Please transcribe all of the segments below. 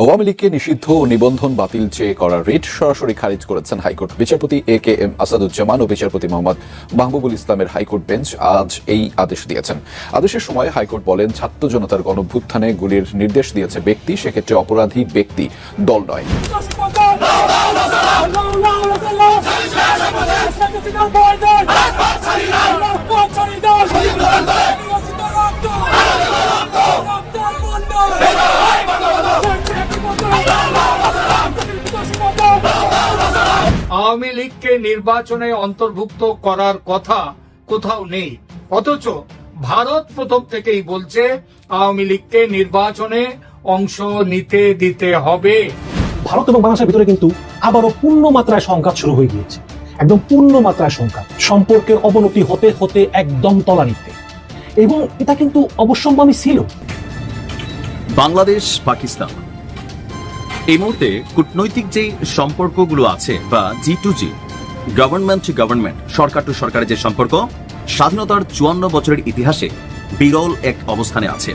আওয়ামী লীগকে নিষিদ্ধ নিবন্ধন বাতিল চেয়ে করা রিট সরাসরি খারিজ করেছেন হাইকোর্ট। বিচারপতি এ কে এম আসাদুজ্জামান ও বিচারপতি মোহাম্মদ মাহবুবুল ইসলামের হাইকোর্ট বেঞ্চ আজ এই আদেশ দিয়েছেন। আদেশের সময় হাইকোর্ট বলেন, ছাত্র জনতার গণভ্যুত্থানে গুলির নির্দেশ দিয়েছে ব্যক্তি, সেক্ষেত্রে অপরাধী ব্যক্তি, দল নয়। আওয়ামী লীগকে নির্বাচনে অন্তর্ভুক্ত করার কথা কোথাও নেই। অথচ ভারত প্রথম থেকেই বলছে আওয়ামী লীগকে নির্বাচনে অংশ নিতে দিতে হবে। ভারত এবং বাংলাদেশের ভিতরে কিন্তু আবারও পূর্ণ মাত্রায় সংঘাত শুরু হয়ে গিয়েছে। একদম পূর্ণ মাত্রায় সংঘাত। সম্পর্কের অবনতি হতে হতে একদম তলানিতে। এবং এটা কিন্তু অবশ্যম্ভাবী ছিল। বাংলাদেশ পাকিস্তান। এই মুহূর্তে কূটনৈতিক যে সম্পর্কগুলো আছে বা G to G government to government Sarkar to সরকারের যে সম্পর্ক, স্বাধীনতার চুয়ান্ন বছরের ইতিহাসে বিরল এক অবস্থানে আছে।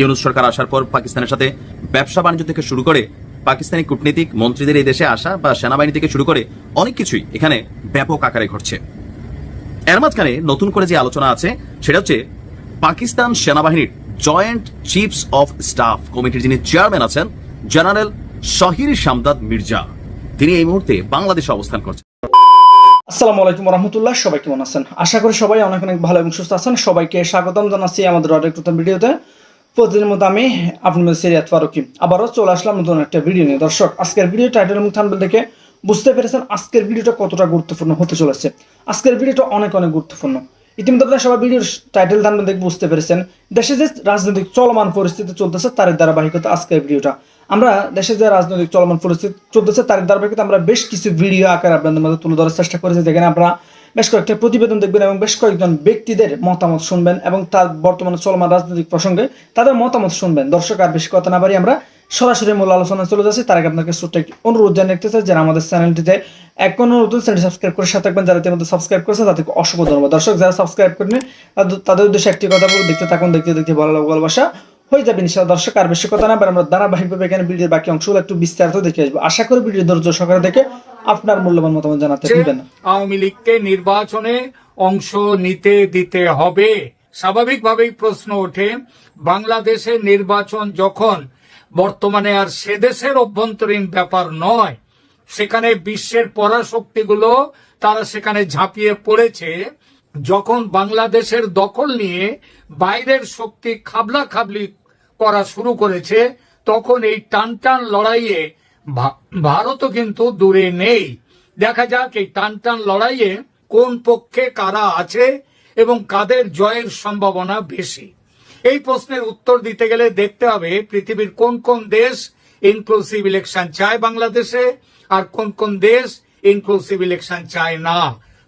ইউনুস সরকার আসার পর পাকিস্তানের সাথে ব্যবসা বাণিজ্য থেকে শুরু করে পাকিস্তানি কূটনীতিক মন্ত্রীদের এই দেশে আসা বা সেনাবাহিনী থেকে শুরু করে অনেক কিছুই এখানে ব্যাপক আকারে ঘটছে। এর মাঝখানে নতুন করে যে আলোচনা আছে, সেটা হচ্ছে পাকিস্তান সেনাবাহিনীর জয়েন্ট চিফস অফ স্টাফ কমিটির যিনি চেয়ারম্যান আছেন জেনারেল শাহির শামদাদ মির্জা। তিনি এই মুহূর্তে বাংলাদেশে অবস্থান করছেন। আসসালামু আলাইকুম রহমতুল্লাহ সবাই কেমন আছেন? আশা করি সবাই অনেক অনেক ভালো এবং সুস্থ আছেন। সবাইকে স্বাগতম জানাচ্ছি আমাদের অনেক নতুন ভিডিওতে। প্রতিদিনের মতো আমি আপনাদের সিরিয়াত ফারুকি। আবারও চলে আসলাম নতুন একটা ভিডিও নিয়ে। দর্শক, আজকের ভিডিও টাইটেল এবং থাম্বনেল দেখে বুঝতে পেরেছেন আজকের ভিডিওটা কতটা গুরুত্বপূর্ণ হতে চলেছে। আজকের ভিডিওটা অনেক অনেক গুরুত্বপূর্ণ। ইতিমধ্যে আপনারা সবাই ভিডিওর টাইটেল থাম্বনেল দেখে বুঝতে পেরেছেন। দেশে যে রাজনৈতিক চলমান পরিস্থিতি চলতেছে তার ধারাবাহিকতা আজকের ভিডিওটা। আমরা দেশে যে রাজনৈতিক চলমান পরিস্থিতি চলতেছে, তার ধারাবাহিকতা আমরা বেশ কিছু ভিডিও আকারে আপনাদের মধ্যে তুলে ধরার চেষ্টা করেছি। যেখানে আপনারা বেশ কয়েকটা প্রতিবেদন দেখবেন এবং বেশ কয়েকজন ব্যক্তিদের মতামত শুনবেন এবং তার বর্তমানে চলমান রাজনৈতিক প্রসঙ্গে তাদের মতামত শুনবেন। দর্শক, আর বেশি কথা না বাড়ি আমরা সরাসরি মূল আলোচনা চলে যাচ্ছি। তার আগে আপনাকে ছোট্ট একটি অনুরোধ জানিয়ে রাখতে চাই যারা আমাদের চ্যানেলটিতে এখন নতুন চ্যানেল সাবস্ক্রাইব করে সাথে থাকবেন, যারা ইতিমধ্যে সাবস্ক্রাইব করেছে, তাদেরকে অসংখ্য ধন্যবাদ। দর্শক, যারা সাবস্ক্রাইব করেন তাদের- উদ্দেশ্যে একটি কথা বলব, দেখতে থাকুন, দেখতে দেখতে ভালো ভালোবাসা। হয়ে যাবে নিশ্চয় দর্শক আর বেশি কথা না আমরা ধারাবাহিকভাবে এখানে ভিডিওর বাকি অংশগুলো একটু বিস্তারিত দেখে আসব। আশা করি ভিডিও ধৈর্য সহকারে দেখে আপনার মূল্যবান মতামত জানাতে যে দিবেন না। আওয়ামী লীগকে নির্বাচনে অংশ নিতে দিতে হবে স্বাভাবিকভাবেই প্রশ্ন ওঠে বাংলাদেশের নির্বাচন যখন বর্তমানে আর সে দেশের অভ্যন্তরীণ ব্যাপার নয় সেখানে বিশ্বের পরাশক্তিগুলো তারা সেখানে ঝাঁপিয়ে পড়েছে যখন বাংলাদেশের দখল নিয়ে বাইরের শক্তি খাবলা খাবলি করা শুরু করেছে, তখন এই টান টান লড়াইয়ে ভারতও কিন্তু দূরে নেই। দেখা যাক এই টান টান লড়াইয়ে কোন পক্ষে কারা আছে এবং কাদের জয়ের সম্ভাবনা বেশি। এই প্রশ্নের উত্তর দিতে গেলে দেখতে হবে পৃথিবীর কোন কোন দেশ ইনক্লুসিভ ইলেকশন চায় বাংলাদেশে আর কোন কোন দেশ ইনক্লুসিভ ইলেকশন চায় না।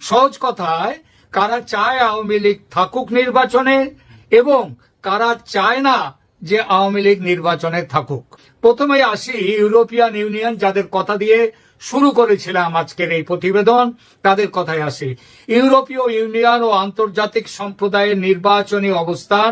সহজ কথায়, কারা চায় আওয়ামী লীগ থাকুক নির্বাচনে এবং কারা চায় না যে আওয়ামী লীগ নির্বাচনে থাকুক। প্রথমে আসি ইউরোপিয়ান ইউনিয়ন, যাদের কথা দিয়ে শুরু করেছিলাম আজকের এই প্রতিবেদন, তাদের কথায় আসি। ইউরোপীয় ইউনিয়ন ও আন্তর্জাতিক সম্প্রদায়ের নির্বাচনী অবস্থান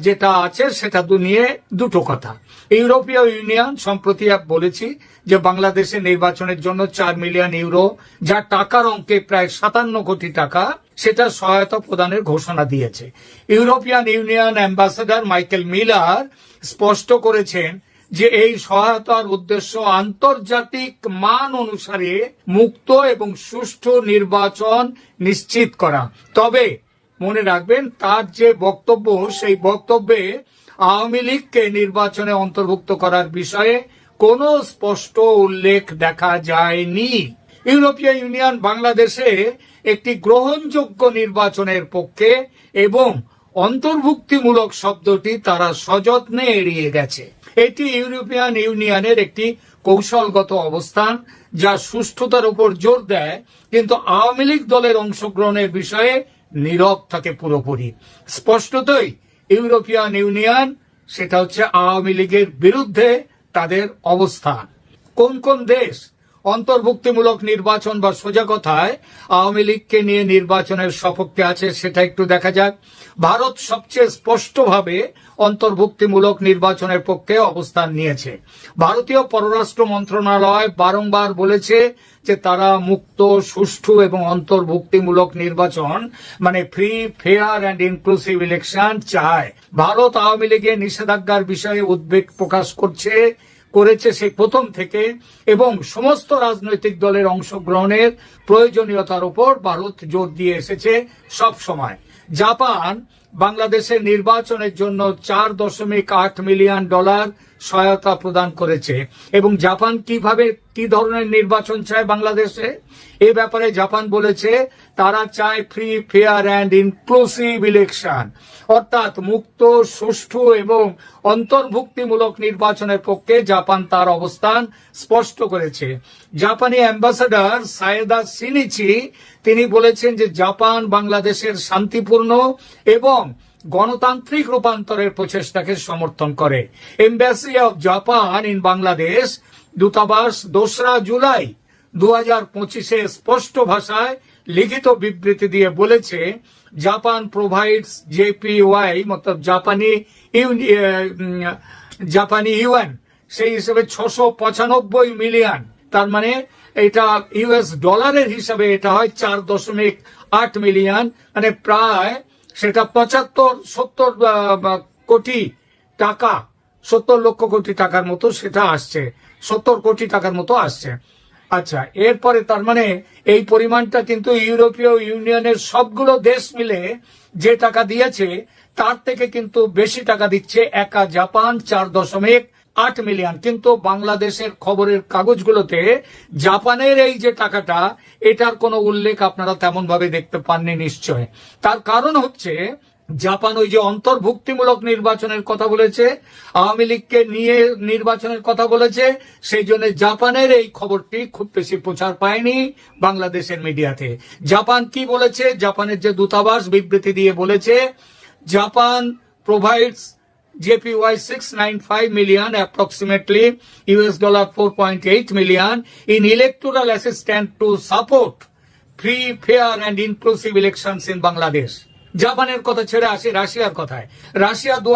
যেটা আছে সেটা নিয়ে দুটো কথা। ইউরোপীয় ইউনিয়ন, সম্প্রতি বলেছি যে বাংলাদেশে নির্বাচনের জন্য চার মিলিয়ন ইউরো, যা টাকার অঙ্কে প্রায় সাতান্ন কোটি টাকা, সেটা সহায়তা প্রদানের ঘোষণা দিয়েছে। European Union ambassador Michael Miller স্পষ্ট করেছেন যে এই সহায়তার উদ্দেশ্য আন্তর্জাতিক মান অনুসারে মুক্ত এবং সুষ্ঠু নির্বাচন নিশ্চিত করা। তবে মনে রাখবেন, তার যে বক্তব্য, সেই বক্তব্যে আওয়ামী লীগকে নির্বাচনে অন্তর্ভুক্ত করার বিষয়ে কোনো স্পষ্ট উল্লেখ দেখা যায়নি। ইউরোপীয় ইউনিয়ন বাংলাদেশে একটি গ্রহণযোগ্য নির্বাচনের পক্ষে এবং অন্তর্ভুক্তিমূলক শব্দটি তারা সযত্নে এড়িয়ে গেছে। এটি ইউরোপিয়ান ইউনিয়নের একটি কৌশলগত অবস্থান যা সুষ্ঠুতার উপর জোর দেয়, কিন্তু আওয়ামী লীগ দলের অংশগ্রহণের বিষয়ে নীরব থাকে পুরোপুরি। স্পষ্টতই ইউরোপিয়ান ইউনিয়ন, সেটা হচ্ছে আওয়ামী লীগের বিরুদ্ধে তাদের অবস্থান কোন কোন দেশ অন্তর্ভুক্তিমূলক নির্বাচন বা সোজা কথায় আওয়ামী লীগকে নিয়ে নির্বাচনের সপক্ষে আছে, সেটা একটু দেখা যাক। ভারত সবচেয়ে স্পষ্টভাবে অন্তর্ভুক্তিমূলক নির্বাচনের পক্ষে অবস্থান নিয়েছে। ভারতীয় পররাষ্ট্র মন্ত্রণালয় বারংবার বলেছে যে তারা মুক্ত, সুষ্ঠু এবং অন্তর্ভুক্তিমূলক নির্বাচন মানে free fair and inclusive election চায়। ভারত আওয়ামী লীগের নিষেধাজ্ঞার বিষয়ে উদ্বেগ প্রকাশ করছে, করেছে সেই প্রথম থেকে এবং সমস্ত রাজনৈতিক দলের অংশগ্রহণের প্রয়োজনীয়তার উপর ভারত জোর দিয়ে এসেছে সব সময়। জাপান বাংলাদেশের নির্বাচনের জন্য চার দশমিক আট মিলিয়ন ডলার সহায়তা প্রদান করেছে। এবং জাপান কীভাবে, কি ধরনের নির্বাচন চায় বাংলাদেশে? এ ব্যাপারে জাপান বলেছে, তারা চায় free fair and inclusive election অর্থাৎ মুক্ত, সুষ্ঠু এবং অন্তর্ভুক্তিমূলক নির্বাচনের পক্ষে জাপান তার অবস্থান স্পষ্ট করেছে। জাপানি অ্যাম্বাসাডার সায়েদা সিনিচি তিনি বলেছেন যে জাপান বাংলাদেশের শান্তিপূর্ণ এবং গণতান্ত্রিক রূপান্তরের প্রচেষ্টাকে সমর্থন করে। Embassy of Japan in Bangladesh দূতাবাস, দোসরা জুলাই দু হাজার পঁচিশে স্পষ্ট ভাষায় লিখিত বিবৃতি দিয়ে বলেছে, জাপান প্রোভাইডস জেপিওয়াই মতলব জাপানি জাপানি ইউএন সেই হিসেবে ছশো পঁচানব্বই মিলিয়ন। তার মানে এটা ইউএস ডলারের হিসাবে এটা হয় চার দশমিক আট মিলিয়ন মানে প্রায় সেটা পঁচাত্তর, সত্তর কোটি টাকা, সত্তর লক্ষ কোটি টাকার মতো সেটা আসছে। সত্তর কোটি টাকার মতো আসছে। আচ্ছা এরপরে তার মানে এই পরিমাণটা কিন্তু ইউরোপীয় ইউনিয়নের সবগুলো দেশ মিলে যে টাকা দিয়েছে, তার থেকে কিন্তু বেশি টাকা দিচ্ছে একা জাপান, চার দশমিক আট মিলিয়ন। কিন্তু বাংলাদেশের খবরের কাগজগুলোতে জাপানের এই যে টাকাটা, এটার কোনো উল্লেখ আপনারা তেমন ভাবে দেখতে পাননি নিশ্চয়। তার কারণ হচ্ছে, জাপান ওই যে অন্তর্ভুক্তিমূলক নির্বাচনের কথা বলেছে, আওয়ামী লীগকে নিয়ে নির্বাচনের কথা বলেছে, সেই জন্য জাপানের এই খবরটি খুব বেশি প্রচার পায়নি বাংলাদেশের মিডিয়াতে। জাপান কি বলেছে? জাপানের যে দূতাবাস বিবৃতি দিয়ে বলেছে, Japan provides JPY 695 million, approximately US dollar 4.8 million, in electoral assistance to support free, fair and inclusive elections in Bangladesh. জাপানের কথা ছেড়ে আসি, রাশিয়ার কথায়। রাশিয়া দু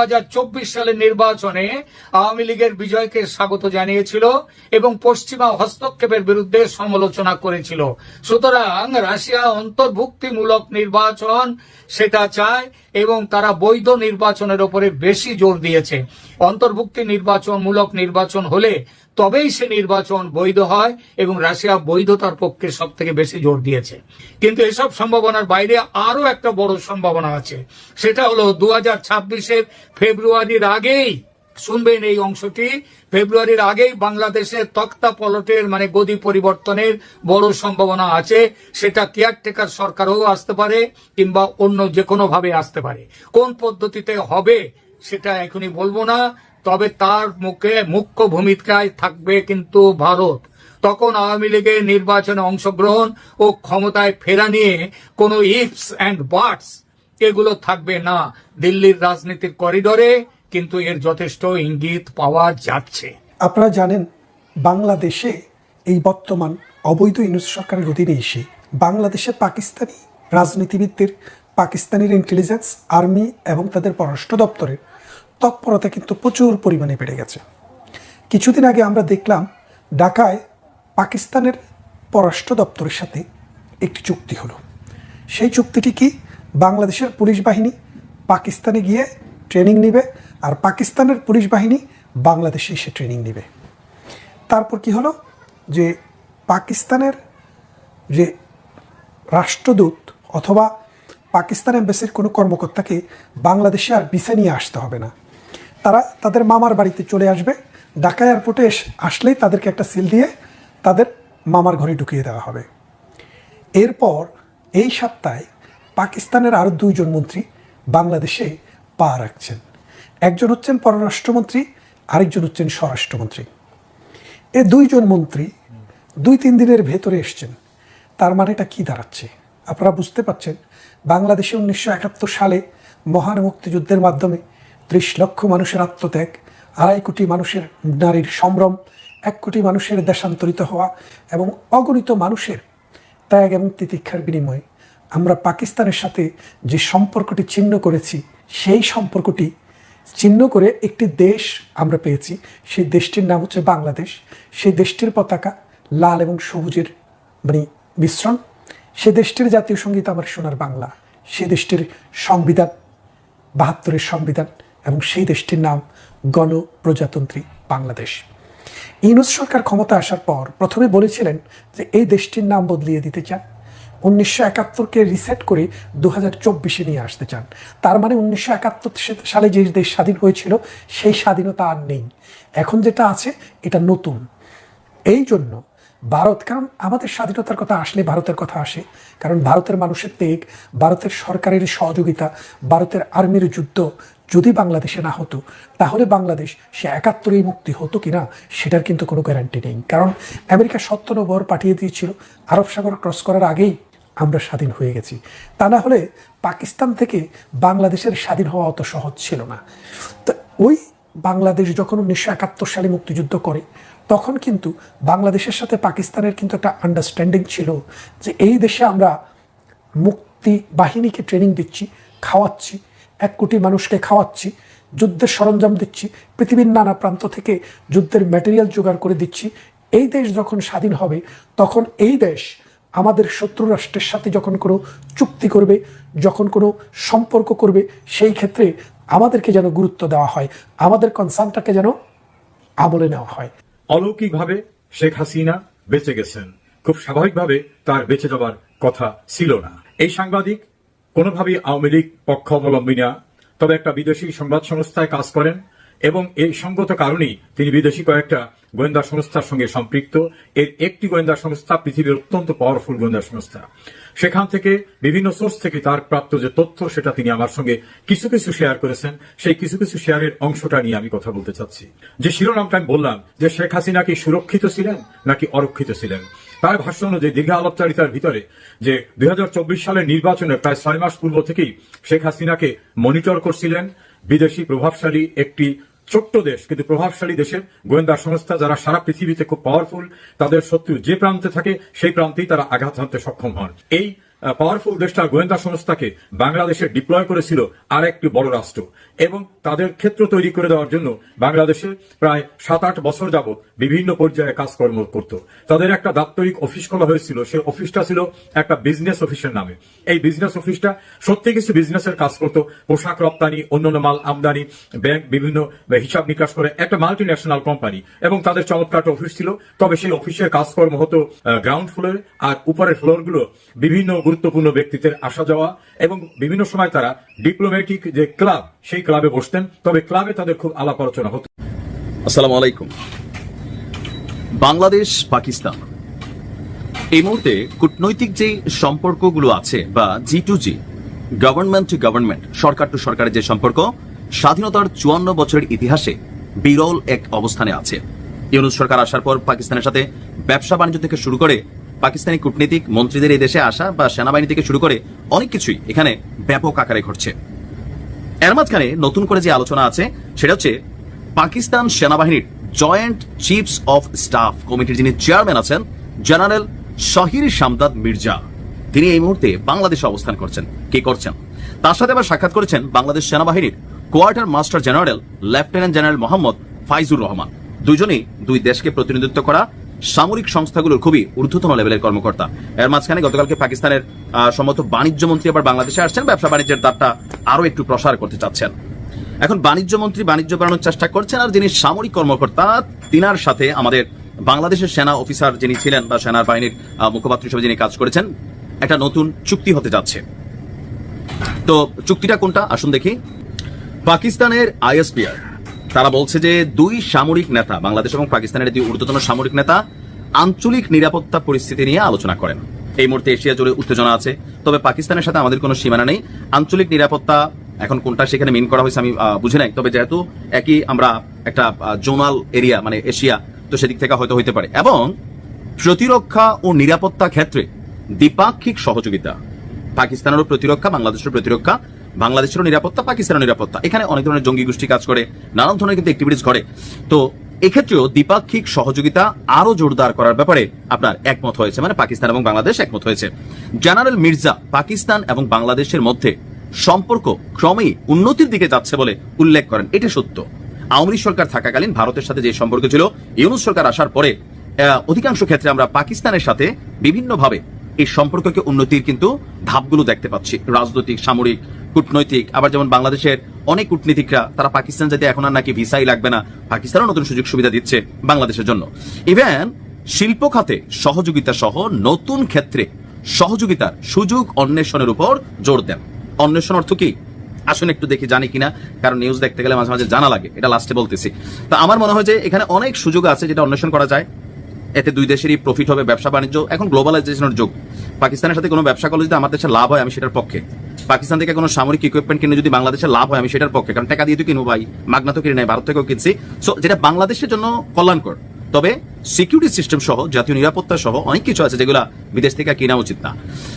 সালের নির্বাচনে আওয়ামী লীগের বিজয়কে স্বাগত জানিয়েছিল এবং পশ্চিমা হস্তক্ষেপের বিরুদ্ধে সমালোচনা করেছিল। সুতরাং রাশিয়া অন্তর্ভুক্তিমূলক নির্বাচন, সেটা চায় এবং তারা বৈধ নির্বাচনের উপরে বেশি জোর দিয়েছে। অন্তর্ভুক্তি নির্বাচন মূলক নির্বাচন হলে তবেই সে নির্বাচন বৈধ হয় এবং রাশিয়া বৈধতার পক্ষে সব থেকে বেশি জোর দিয়েছে। কিন্তু এসব সম্ভাবনার বাইরে আরও একটা বড় সম্ভাবনা আছে। সেটা হলো দু হাজার ছাব্বিশের ফেব্রুয়ারির আগেই, শুনবেন এই অংশটি, ফেব্রুয়ারির আগেই বাংলাদেশে তক্তা পলটের মানে গদি পরিবর্তনের বড় সম্ভাবনা আছে। সেটা কেয়ারটেকার সরকারও আসতে পারে কিংবা অন্য যে কোনো ভাবে আসতে পারে। কোন পদ্ধতিতে হবে সেটা এখনই বলব না। তবে তার মুখে মুখ্য ভূমিকায় থাকবে কিন্তু ভারত। তখন আওয়ামী লীগের নির্বাচনে অংশগ্রহণ ও ক্ষমতায় ফেরা নিয়ে কোনো ইফস অ্যান্ড বাটস এগুলো থাকবে না। দিল্লির রাজনীতির করিডোরে কিন্তু এর যথেষ্ট ইঙ্গিত পাওয়া যাচ্ছে। আপনারা জানেন, বাংলাদেশে এই বর্তমান অবৈধ ইউনুস সরকারের অধীনে এসে বাংলাদেশের পাকিস্তানি রাজনীতিবিদদের, পাকিস্তানের ইন্টেলিজেন্স আর্মি এবং তাদের পররাষ্ট্র দপ্তরের তৎপরতা কিন্তু প্রচুর পরিমাণে বেড়ে গেছে। কিছুদিন আগে আমরা দেখলাম ঢাকায় পাকিস্তানের পররাষ্ট্র দপ্তরের সাথে একটি চুক্তি হলো। সেই চুক্তিটি কি বাংলাদেশের পুলিশ বাহিনী পাকিস্তানে গিয়ে ট্রেনিং নেবে আর পাকিস্তানের পুলিশ বাহিনী বাংলাদেশে এসে ট্রেনিং নেবে? তারপর কি হলো যে পাকিস্তানের যে রাষ্ট্রদূত অথবা পাকিস্তান এম্বাসির কোনো কর্মকর্তাকে বাংলাদেশে আর ভিসা নিয়ে আসতে হবে না। তারা তাদের মামার বাড়িতে চলে আসবে। ঢাকা এয়ারপোর্টে আসলেই তাদেরকে একটা সিল দিয়ে তাদের মামার ঘরে ঢুকিয়ে দেওয়া হবে। এরপর এই সপ্তাহে পাকিস্তানের আরও দুইজন মন্ত্রী বাংলাদেশে পা রাখছেন। একজন হচ্ছেন পররাষ্ট্রমন্ত্রী, আরেকজন হচ্ছেন স্বরাষ্ট্রমন্ত্রী। এ দুইজন মন্ত্রী দুই তিন দিনের ভেতরে এসছেন। তার মানেটা কি দাঁড়াচ্ছে? আপনারা বুঝতে পারছেন, বাংলাদেশে উনিশশো একাত্তর সালে মহান মুক্তিযুদ্ধের মাধ্যমে ত্রিশ লক্ষ মানুষের আত্মত্যাগ, আড়াই কোটি মানুষের নারীর সম্ভ্রম, এক কোটি মানুষের দেশান্তরিত হওয়া এবং অগণিত মানুষের ত্যাগ এবং তিতিক্ষার বিনিময়ে আমরা পাকিস্তানের সাথে যে সম্পর্কটি ছিন্ন করেছি, সেই সম্পর্কটি চিহ্ন করে একটি দেশ আমরা পেয়েছি। সেই দেশটির নাম হচ্ছে বাংলাদেশ। সেই দেশটির পতাকা লাল এবং সবুজের মানে মিশ্রণ। সে দেশটির জাতীয় সংগীত আমার সোনার বাংলা। সে দেশটির সংবিধান, বাহাত্তরের সংবিধান। এবং সেই দেশটির নাম গণপ্রজাতন্ত্রী বাংলাদেশ। ইউনুস সরকার ক্ষমতা আসার পর প্রথমে বলেছিলেন যে এই দেশটির নাম বদলিয়ে দিতে চান। উনিশশো একাত্তরকে রিসেট করে দু হাজার চব্বিশে নিয়ে আসতে চান। তার মানে উনিশশো একাত্তর সালে যে দেশ স্বাধীন হয়েছিল, সেই স্বাধীনতা আর নেই। এখন যেটা আছে, এটা নতুন। এই জন্য ভারত, কারণ আমাদের স্বাধীনতার কথা আসলে ভারতের কথা আসে, কারণ ভারতের মানুষের ত্যাগ, ভারতের সরকারের সহযোগিতা, ভারতের আর্মির যুদ্ধ যদি বাংলাদেশে না হতো, তাহলে বাংলাদেশ সে একাত্তরেই মুক্তি হতো কিনা সেটার কিন্তু কোনো গ্যারান্টি নেই। কারণ আমেরিকা সত্য নবর পাঠিয়ে দিয়েছিল, আরব সাগর ক্রস করার আগেই আমরা স্বাধীন হয়ে গেছি। তা না হলে পাকিস্তান থেকে বাংলাদেশের স্বাধীন হওয়া অত সহজ ছিল না। তো ওই বাংলাদেশ যখন উনিশশো একাত্তর সালে মুক্তিযুদ্ধ করে, তখন কিন্তু বাংলাদেশের সাথে পাকিস্তানের কিন্তু একটা আন্ডারস্ট্যান্ডিং ছিল যে এই দেশে আমরা মুক্তি বাহিনীকে ট্রেনিং দিচ্ছি, খাওয়াচ্ছি এক কোটি মানুষকে খাওয়াচ্ছি, যুদ্ধের সরঞ্জাম দিচ্ছি, পৃথিবীর নানা প্রান্ত থেকে যুদ্ধের ম্যাটেরিয়াল জোগাড় করে দিচ্ছি। এই দেশ যখন স্বাধীন হবে, তখন এই দেশ আমাদের শত্রু রাষ্ট্রের সাথে যখন কোনো চুক্তি করবে, যখন কোনো সম্পর্ক করবে, সেই ক্ষেত্রে আমাদেরকে যেন গুরুত্ব দেওয়া হয়, আমাদের কনসার্নটাকে যেন আমলে নেওয়া হয়। অলৌকিকভাবে শেখ হাসিনা বেঁচে গেছেন। খুব স্বাভাবিকভাবে তার বেঁচে যাবার কথা ছিল না। এই সাংবাদিক কোনোভাবেই আওয়ামী লীগ পক্ষ অবলম্বী না। তবে একটা বিদেশি সংবাদ সংস্থায় কাজ করেন এবং এই সঙ্গত কারণেই তিনি বিদেশি কয়েকটা গোয়েন্দা সংস্থার সঙ্গে সম্পৃক্ত। এর একটি গোয়েন্দা সংস্থা পৃথিবীর অত্যন্ত পাওয়ারফুল গোয়েন্দা সংস্থা। সেখান থেকে বিভিন্ন সোর্স থেকে তার প্রাপ্ত যে তথ্য, সেটা তিনি আমার সঙ্গে কিছু কিছু শেয়ার করেছেন। সেই কিছু কিছু শেয়ারের অংশটা নিয়ে আমি কথা বলতে চাচ্ছি। যে শিরোনামটা আমি বললাম, যে শেখ হাসিনা কি সুরক্ষিত ছিলেন নাকি অরক্ষিত ছিলেন? তার ভাষ্য অনুযায়ী দীর্ঘ আলাপচারিতার ভিতরে যে দুই সালের নির্বাচনের প্রায় ছয় মাস পূর্ব থেকেই শেখ হাসিনাকে মনিটর করছিলেন বিদেশি প্রভাবশালী একটি ছোট্ট দেশ, কিন্তু প্রভাবশালী দেশের গোয়েন্দা সংস্থা যারা সারা পৃথিবীতে খুব পাওয়ারফুল তাদের শত্রু যে প্রান্তে থাকে সেই প্রান্তেই তারা আঘাত হানতে সক্ষম হন। এই পাওয়ারফুল দেশটার গোয়েন্দা সংস্থাকে বাংলাদেশে ডিপ্লয় করেছিল আর একটি বড় রাষ্ট্র। এবং তাদের ক্ষেত্র তৈরি করে দেওয়ার জন্য বাংলাদেশে প্রায় সাত আট বছর যাবৎ বিভিন্ন পর্যায়ে কাজকর্ম করত। তাদের একটা দাপ্তরিক অফিস খোলা হয়েছিল। সেই অফিসটা ছিল একটা বিজনেস অফিসের নামে। এই বিজনেস অফিসটা সত্যি কিছু বিজনেসের কাজ করত। পোশাক রপ্তানি, অন্যান্য মাল আমদানি ব্যাংক বিভিন্ন হিসাব নিকাশ করে একটা মাল্টি ন্যাশনাল কোম্পানি এবং তাদের চমৎকার অফিস ছিল। তবে সেই অফিসের কাজকর্ম হতো গ্রাউন্ড ফ্লোরে আর উপরের ফ্লোরগুলো বিভিন্ন গুরুত্বপূর্ণ ব্যক্তিত্বের আসা যাওয়া এবং বিভিন্ন সময় তারা ডিপ্লোম্যাটিক যে ক্লাব সেই ক্লাবে বসতেন, তবে ক্লাবে তাদের খুব আলাপ আলোচনা হতো। আসসালামু আলাইকুম। বাংলাদেশ, পাকিস্তান। এই মুহূর্তে কূটনৈতিক যে সম্পর্কগুলো আছে বা G to G government to government Sarkar to সরকারের যে সম্পর্ক, স্বাধীনতার চুয়ান্ন বছরের ইতিহাসে বিরল এক অবস্থানে আছে। ইউনুস সরকার আসার পর পাকিস্তানের সাথে ব্যবসা বাণিজ্য থেকে শুরু করে পাকিস্তানি কূটনীতিক মন্ত্রীদের এই দেশে আসা বা সেনাবাহিনী থেকে শুরু করে অনেক কিছুই এখানে ব্যাপক আকারে ঘটছে। এর মাঝখানে নতুন করে যে আলোচনা আছে, সেটা হচ্ছে পাকিস্তান সেনাবাহিনীর জয়েন্ট চিফস অফ স্টাফ কমিটির যিনি চেয়ারম্যান আছেন, জেনারেল শাহির শামদাদ মির্জা। তিনি এই মুহূর্তে বাংলাদেশে অবস্থান করছেন। কে করছেন? তার সাথে আবার সাক্ষাৎ করেছেন বাংলাদেশ সেনাবাহিনীর quarter master general lieutenant general Mohammad Faizur Rahman. দুজনেই দুই দেশকে প্রতিনিধিত্ব করা সামরিক সংস্থাগুলোর খুবই ঊর্ধ্বতন লেভেলের কর্মকর্তা। এর মাঝখানে গতকালকে পাকিস্তানের সম্ভবত বাণিজ্য মন্ত্রী আবার বাংলাদেশে আসছেন, ব্যবসা বাণিজ্যের দ্বারটা আরও একটু প্রসার করতে চাচ্ছেন। এখন বাণিজ্য মন্ত্রী বাণিজ্য বাড়ানোর চেষ্টা করছেন আর যিনি সামরিক কর্মকর্তা, তিনার সাথে আমাদের বাংলাদেশের সেনা অফিসার যিনি ছিলেন বা সেনা বাহিনীর মুখপাত্র হিসেবে যিনি কাজ করেছেন, একটা নতুন চুক্তি হতে যাচ্ছে। তো চুক্তিটা কোনটা? আসুন দেখি। পাকিস্তানের আইএসপিআর তারা বলছে যে দুই সামরিক নেতা, বাংলাদেশ এবং পাকিস্তানের দুই ঊর্ধ্বতন সামরিক নেতা, আঞ্চলিক নিরাপত্তা পরিস্থিতি নিয়ে আলোচনা করেন। এই মুহূর্তে এশিয়া জুড়ে উত্তেজনা আছে, তবে পাকিস্তানের সাথে আমাদের কোনো সীমানা নেই। আঞ্চলিক নিরাপত্তা, এখন কোনটা সেখানে মিন করা হয়েছে আমি বুঝি নাই, তবে যেহেতু একই আমরা একটা জোনাল এরিয়া মানে এশিয়া, তো সেদিক থেকে হয়তো হইতে পারে। এবং প্রতিরক্ষা ও নিরাপত্তা ক্ষেত্রে দ্বিপাক্ষিক সহযোগিতা, পাকিস্তানেরও প্রতিরক্ষা বাংলাদেশের প্রতিরক্ষা বাংলাদেশেরও নিরাপত্তা পাকিস্তানের নিরাপত্তা। এখানে অনেক ধরনের জঙ্গি গোষ্ঠী কাজ করে, নানান ধরনের কিন্তু অ্যাক্টিভিটিস ঘটে। তো এক্ষেত্রেও দ্বিপাক্ষিক সহযোগিতা আরও জোরদার করার ব্যাপারে আপনার একমত হয়েছে মানে পাকিস্তান এবং বাংলাদেশ একমত হয়েছে। জেনারেল মির্জা পাকিস্তান এবং বাংলাদেশের মধ্যে সম্পর্ক ক্রমেই উন্নতির দিকে যাচ্ছে বলে উল্লেখ করেন। এটা সত্য। আওয়ামী সরকার থাকাকালীন ভারতের সাথে যে সম্পর্ক ছিল, ইউনুস সরকার আসার পরে অধিকাংশ ক্ষেত্রে আমরা পাকিস্তানের সাথে বিভিন্নভাবে এই সম্পর্ককে উন্নতির কিন্তু ধাপগুলো দেখতে পাচ্ছি। রাজনৈতিক, সামরিক কূটনৈতিক। আবার যেমন বাংলাদেশের অনেক কূটনীতিকরা, তারা পাকিস্তান যাতে এখন আর নাকি ভিসাই লাগবে না। পাকিস্তানও নতুন সুযোগ সুবিধা দিচ্ছে বাংলাদেশের জন্য। ইভেন শিল্প খাতে সহযোগিতা সহ নতুন ক্ষেত্রে সহযোগিতার সুযোগ অন্বেষণের উপর জোর দেন। অন্বেষণ অর্থ কি? আসুন একটু দেখি জানি কিনা, কারণ নিউজ দেখতে গেলে মাঝে মাঝে জানা লাগে, এটা লাস্টে বলতেছি। তো আমার মনে হয় যে এখানে অনেক সুযোগ আছে যেটা অন্বেষণ করা যায়। এতে দুই দেশেরই প্রফিট হবে, ব্যবসা বাণিজ্য। এখন গ্লোবালাইজেশনের যুগ। পাকিস্তানের সাথে কোনো ব্যবসা করলে যদি আমার দেশে লাভ হয়, আমি সেটার পক্ষে। পাকিস্তান থেকে কোনো সামরিক ইকুইপমেন্ট কিনে যদি বাংলাদেশে লাভ হয়, আমি সেটার পক্ষে। কারণ টাকা দিয়ে তো কিনবো ভাই, মাগনা তো কিনে নেই ভারত থেকেও কিনছি। সো যেটা বাংলাদেশের জন্য কল্যাণকর। তবে সিকিউরিটি সিস্টেম সহ, জাতীয় নিরাপত্তা সহ অনেক কিছু আছে যেগুলো বিদেশ থেকে কিনা উচিত না।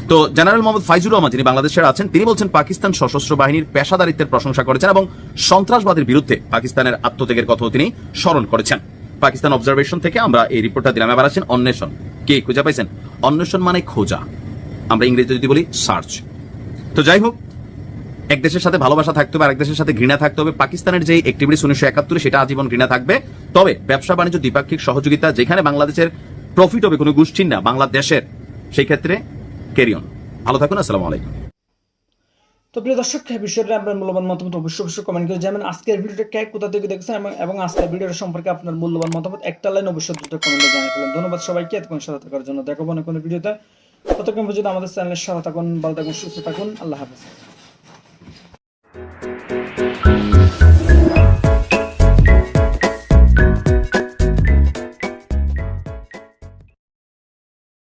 তো জেনারেল মোহাম্মদ ফাইজুর রহমান, যিনি বাংলাদেশের আছেন, তিনি বলছেন পাকিস্তান সশস্ত্র বাহিনীর পেশাদারিত্বের প্রশংসা করেছেন এবং সন্ত্রাসবাদের বিরুদ্ধে পাকিস্তানের আত্মত্যাগের কথাও তিনি স্মরণ করেছেন। পাকিস্তান অবজারভেশন থেকে আমরা এই রিপোর্টটা দিলাম। এবার আছেন অন্বেষণ। কে খুঁজে পাইছেন? অন্বেষণ মানে খোঁজা। আমরা ইংরেজিতে যদি বলি সার্চ তো যাই হোক, এক দেশের সাথে ভালোবাসা থাকতে হবে, আরেক দেশের সাথে ঘৃণা থাকতে হবে। পাকিস্তানের যে অ্যাক্টিভিটিস উনিশশো একাত্তরে, সেটা আজীবন ঘৃণা থাকবে। তবে ব্যবসা বাণিজ্য দ্বিপাক্ষিক সহযোগিতা, যেখানে বাংলাদেশের প্রফিট হবে, কোনো গোষ্ঠীর না, বাংলাদেশের, সেই ক্ষেত্রে ক্যারিয়ন ভালো থাকুন, আসসালামু আলাইকুম। তো প্রিয় দর্শক, এই বিষয়টা আপনার মূল্যবান মতামত অবশ্যই অবশ্যই কমেন্ট করে জানাবেন। আজকের ভিডিওটা কে কোথা থেকে দেখছেন এবং- আজকের ভিডিওটা সম্পর্কে আপনার মূল্যবান মতামত একটা লাইন অবশ্যই দ্রুত কমেন্টে জানিয়ে ফেলেন। ধন্যবাদ সবাইকে, এতক্ষণ সাথে থাকার জন্য। দেখাবো না কোনো ভিডিওতে। ততক্ষণ পর্যন্ত আমাদের চ্যানেলের সাথে থাকুন, ভালো থাকুন, সুস্থ থাকুন। আল্লাহ হাফেজ।